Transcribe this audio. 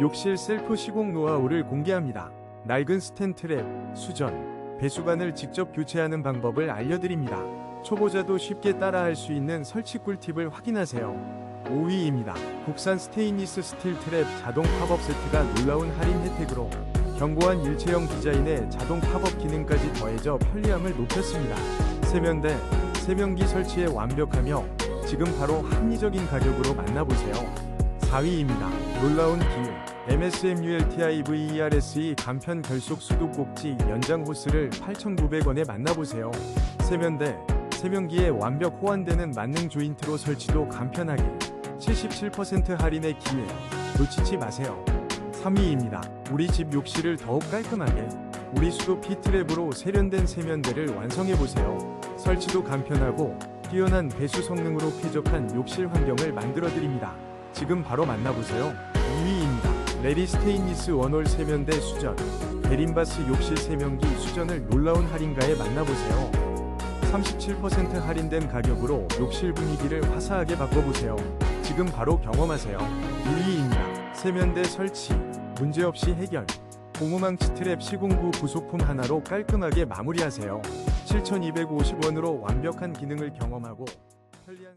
욕실 셀프 시공 노하우를 공개합니다. 낡은 스텐 트랩, 수전, 배수관을 직접 교체하는 방법을 알려드립니다. 초보자도 쉽게 따라할 수 있는 설치 꿀팁을 확인하세요. 5위입니다. 국산 스테인리스 스틸 트랩 자동 팝업 세트가 놀라운 할인 혜택으로 견고한 일체형 디자인에 자동 팝업 기능까지 더해져 편리함을 높였습니다. 세면대, 세면기 설치에 완벽하며 지금 바로 합리적인 가격으로 만나보세요. 4위입니다. 놀라운 기능. MSMULTI VERSE 간편 결속 수도 꼭지 연장 호스를 8,900원에 만나보세요. 세면대, 세면기에 완벽 호환되는 만능 조인트로 설치도 간편하게 77% 할인의 기회 놓치지 마세요. 3위입니다. 우리 집 욕실을 더욱 깔끔하게 우리 수도 피트랩으로 세련된 세면대를 완성해보세요. 설치도 간편하고 뛰어난 배수 성능으로 쾌적한 욕실 환경을 만들어드립니다. 지금 바로 만나보세요. 2위입니다. 레리 스테인리스 원홀 세면대 수전 베린바스 욕실 세면기 수전을 놀라운 할인가에 만나보세요. 37% 할인된 가격으로 욕실 분위기를 화사하게 바꿔보세요. 지금 바로 경험하세요. 1위입니다. 세면대 설치 문제없이 해결 고무망치 트랩 시공구 부속품 하나로 깔끔하게 마무리하세요. 7,250원으로 완벽한 기능을 경험하고 편리한